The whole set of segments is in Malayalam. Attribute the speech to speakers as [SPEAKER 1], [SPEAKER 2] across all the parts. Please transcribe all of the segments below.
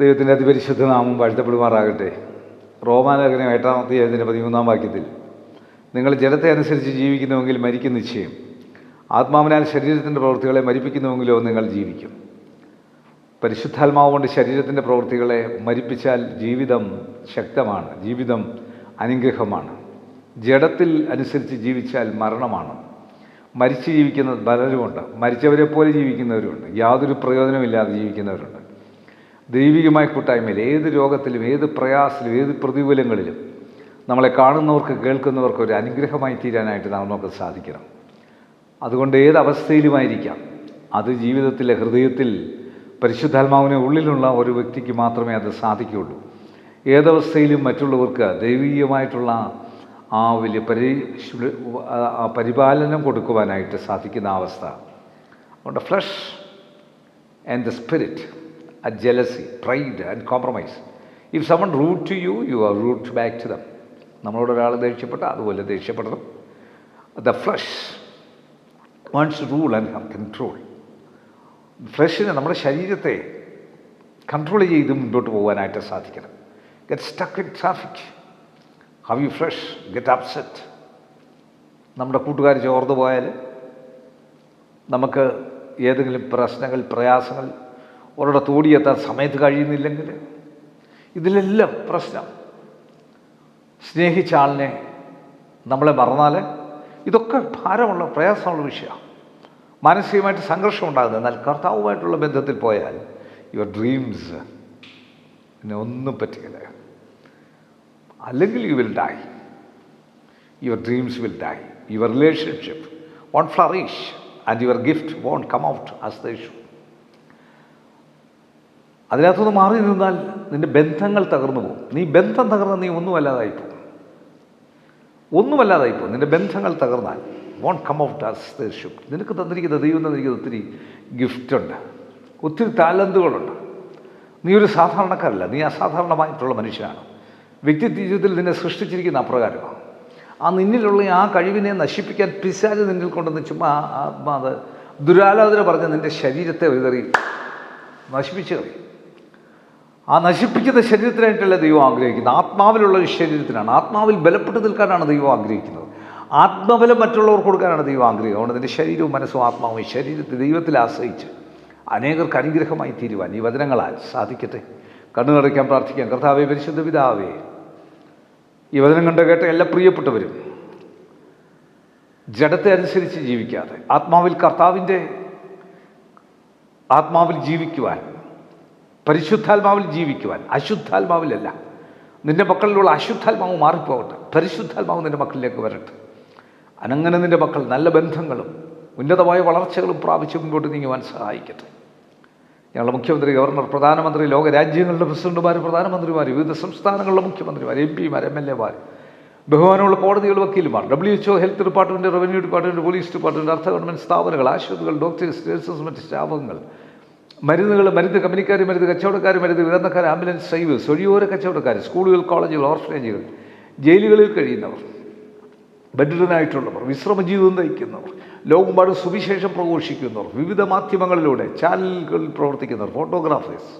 [SPEAKER 1] ദൈവത്തിന്റെ അതിപരിശുദ്ധ നാമം വാഴ്ത്തപ്പെടുമാറാകട്ടെ. റോമാലേഖനം എട്ടാമത്തെ അതിന്റെ പതിമൂന്നാം വാക്യത്തിൽ നിങ്ങൾ ജലത്തെ അനുസരിച്ച് ജീവിക്കുന്നുവെങ്കിൽ മരിക്കും നിശ്ചയം. ആത്മാവിനാൽ ശരീരത്തിന്റെ പ്രവൃത്തികളെ മരിപ്പിക്കുന്നുവെങ്കിലോ നിങ്ങൾ ജീവിക്കും. പരിശുദ്ധാത്മാവ് കൊണ്ട് ശരീരത്തിന്റെ പ്രവൃത്തികളെ മരിപ്പിച്ചാൽ ജീവിതം ശക്തമാണ് ജീവിതം അനുഗ്രഹമാണ്. ജഡത്തിൽ അനുസരിച്ച് ജീവിച്ചാൽ മരണമാണ്. മരിച്ച് ജീവിക്കുന്ന പലരുമുണ്ട്. മരിച്ചവരെ പോലെ ജീവിക്കുന്നവരുണ്ട് യാതൊരു പ്രയോജനമില്ലാതെ ജീവിക്കുന്നവരുണ്ട്. ദൈവികമായ കൂട്ടായ്മയിൽ ഏത് രോഗത്തിലും ഏത് പ്രയാസത്തിലും ഏത് പ്രതികൂലങ്ങളിലും നമ്മളെ കാണുന്നവർക്ക് കേൾക്കുന്നവർക്ക് ഒരു അനുഗ്രഹമായി തീരാനായിട്ട് നമുക്ക് സാധിക്കണം. അതുകൊണ്ട് ഏത് അവസ്ഥയിലുമായിരിക്കാം അത് ജീവിതത്തിലെ ഹൃദയത്തിൽ പരിശുദ്ധാത്മാവിനെ ഉള്ളിലുള്ള ഒരു വ്യക്തിക്ക് മാത്രമേ അത് സാധിക്കുകയുള്ളൂ. ഏതവസ്ഥയിലും മറ്റുള്ളവർക്ക് ദൈവീയമായിട്ടുള്ള ആ വലിയ പരി പരിപാലനം കൊടുക്കുവാനായിട്ട് സാധിക്കുന്ന അവസ്ഥ. അതുകൊണ്ട് flesh and the spirit a jealousy, pride and compromise. If someone rude to you, you are rude back to them. നമ്മളോട് ഒരാൾ ദേഷ്യപ്പെട്ട അതുപോലെ ദേഷ്യപ്പെടണം the flesh once rule and control ഫ്ലഷിനെ നമ്മുടെ ശരീരത്തെ കൺട്രോൾ ചെയ്ത് മുൻപോട്ട് പോകാനായിട്ട് സാധിക്കണം. Get stuck in traffic how you flesh get upset നമ്മുടെ കൂട്ടുകാർ ചോർന്നു പോയാൽ നമുക്ക് ഏതെങ്കിലും പ്രശ്നങ്ങൾ പ്രയാസങ്ങൾ ഒരിടത്ത് ഓടിയെത്താൻ സമയത്ത് കഴിയുന്നില്ലെങ്കിൽ ഇതിലെല്ലാം പ്രശ്നം. സ്നേഹിച്ച ആളിനെ നമ്മളെ മറന്നാൽ ഇതൊക്കെ ഭാരമുള്ള പ്രയാസമുള്ള വിഷയമാണ്. മാനസികമായിട്ട് സംഘർഷം ഉണ്ടാകുന്നത്. എന്നാൽ കർത്താവുമായിട്ടുള്ള ബന്ധത്തിൽ പോയാൽ യുവർ ഡ്രീംസ് പിന്നെ ഒന്നും പറ്റില്ല. അല്ലെങ്കിൽ you will die your dreams will die your relationship won't flourish and your gift won't come out as the issue അതിനകത്തുനിന്ന് മാറി നിന്നാൽ നിന്റെ ബന്ധങ്ങൾ തകർന്നു പോകും. നീ ബന്ധം തകർന്ന നീ ഒന്നുമല്ലാതായി പോകും ഒന്നുമല്ലാതായി പോകും നിന്റെ ബന്ധങ്ങൾ തകർന്നാൽ വോണ്ട് കം ഔട്ട് ആസ് ദേഷ്യം നിനക്ക് തന്നിരിക്കുന്ന ദൈവം തന്നിരിക്കുന്ന ഒത്തിരി ഗിഫ്റ്റുണ്ട് ഒത്തിരി താലന്തുകളുണ്ട് നീ ഒരു സാധാരണക്കാരല്ല. നീ അസാധാരണമായിട്ടുള്ള മനുഷ്യനാണ്. വ്യക്തി ജീവിതത്തിൽ നിന്നെ സൃഷ്ടിച്ചിരിക്കുന്ന അപ്രകാരമാണ്. ആ നിന്നിലുള്ള ആ കഴിവിനെ നശിപ്പിക്കാൻ പിശാജ് നിന്നിൽ കൊണ്ടുവന്ന് ചുമ്മാ ആത്മാ അത് ദുരാലോചന പറഞ്ഞ് നിന്റെ ശരീരത്തെ ഒരുതറി നശിപ്പിച്ചു കളയും. ആ നശിപ്പിക്കുന്ന ശരീരത്തിനായിട്ടല്ല ദൈവം ആഗ്രഹിക്കുന്നത്. ആത്മാവിലുള്ള ഒരു ശരീരത്തിനാണ്. ആത്മാവിൽ ബലപ്പെട്ട് നിൽക്കാനാണ് ദൈവം ആഗ്രഹിക്കുന്നത്. ആത്മബലം മറ്റുള്ളവർക്ക് കൊടുക്കാനാണ് ദൈവം ആഗ്രഹം അതുകൊണ്ട് നിന്റെ ശരീരവും മനസ്സും ആത്മാവും ശരീരത്തെ ദൈവത്തിൽ ആശ്രയിച്ച് അനേകർക്ക് അനുഗ്രഹമായി തീരുവാൻ ഈ വചനങ്ങളാൽ സാധിക്കട്ടെ. കണ്ണു നിറയ്ക്കാൻ പ്രാർത്ഥിക്കാം. കർത്താവേ പരിശുദ്ധ പിതാവേ ഈ വചനം കണ്ട കേട്ട എല്ലാ പ്രിയപ്പെട്ടവരും ജഡത്തെ അനുസരിച്ച് ജീവിക്കാതെ ആത്മാവിൽ കർത്താവിന്റെ ആത്മാവിൽ ജീവിക്കുവാൻ പരിശുദ്ധാത്മാവിൽ ജീവിക്കുവാൻ. അശുദ്ധാത്മാവിലല്ല. നിന്റെ മക്കളിലുള്ള അശുദ്ധാത്മാവ് മാറിപ്പോകട്ടെ. പരിശുദ്ധാത്മാവ് നിന്റെ മക്കളിലേക്ക് വരട്ടെ. അനങ്ങനെ നിന്റെ മക്കൾ നല്ല ബന്ധങ്ങളും ഉന്നതമായ വളർച്ചകളും പ്രാപിച്ച് മുൻപോട്ട് നീങ്ങുവാൻ സഹായിക്കട്ടെ. ഞങ്ങളുടെ മുഖ്യമന്ത്രി ഗവർണർ പ്രധാനമന്ത്രി ലോക രാജ്യങ്ങളുടെ പ്രസിഡന്റുമാർ പ്രധാനമന്ത്രിമാർ വിവിധ സംസ്ഥാനങ്ങളിലെ മുഖ്യമന്ത്രിമാർ എം പിമാർ എം എൽ എമാർ ബഹുമാനമുള്ള കോടതികൾ വക്കീലുമാർ W H O health department revenue department police department അർത്ഥ ഗവൺമെന്റ് സ്ഥാപനങ്ങൾ ആശുപത്രികൾ ഡോക്ടേഴ്സ് നഴ്സസ് മറ്റ് സ്റ്റാഫുകൾ മരുന്നുകൾ മരുന്ന് കമ്പനിക്കാർ മരുന്ന് കച്ചവടക്കാർ മരുന്ന് വിതരണക്കാർ ആംബുലൻസ് ഡ്രൈവേഴ്സ് ഒഴിയോര കച്ചവടക്കാർ സ്കൂളുകൾ കോളേജുകൾ ഓർഫനേജുകൾ ജയിലുകളിൽ കഴിയുന്നവർ ബെഡ്രിഡനായിട്ടുള്ളവർ വിശ്രമ ജീവിതം നയിക്കുന്നവർ ലോകമ്പാടും സുവിശേഷം പ്രഘോഷിക്കുന്നവർ വിവിധ മാധ്യമങ്ങളിലൂടെ ചാനലുകളിൽ പ്രവർത്തിക്കുന്നവർ ഫോട്ടോഗ്രാഫേഴ്സ്.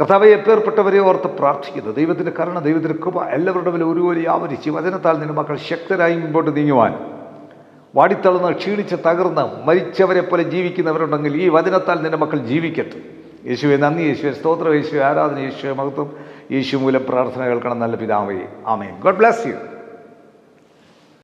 [SPEAKER 1] കർത്താവെ എപ്പേർപ്പെട്ടവരെ ഓർത്ത് പ്രാർത്ഥിക്കുന്നു. ദൈവത്തിന്റെ കരുണ ദൈവത്തിന്റെ കൃപ എല്ലാവരുടെ മേലെ ഒരുപോലെ ആവരിച്ച് വചനത്താൽ നിന്റെ മക്കൾ ശക്തരായി മുമ്പോട്ട് നീങ്ങുവാൻ. വാടിത്തളർന്ന് ക്ഷീണിച്ച് തകർന്ന് മരിച്ചവരെ പോലെ ജീവിക്കുന്നവരുണ്ടെങ്കിൽ ഈ വചനത്താൽ നിന്റെ മക്കൾ ജീവിക്കട്ടെ. യേശുവെ നന്ദി യേശുവെ സ്തോത്രം യേശുവെ ആരാധന യേശുവെ മഹത്വം. യേശു മൂലം പ്രാർത്ഥന കേൾക്കണം നല്ല പിതാവേ. ആമേ ഗോഡ് ബ്ലാസ് യു.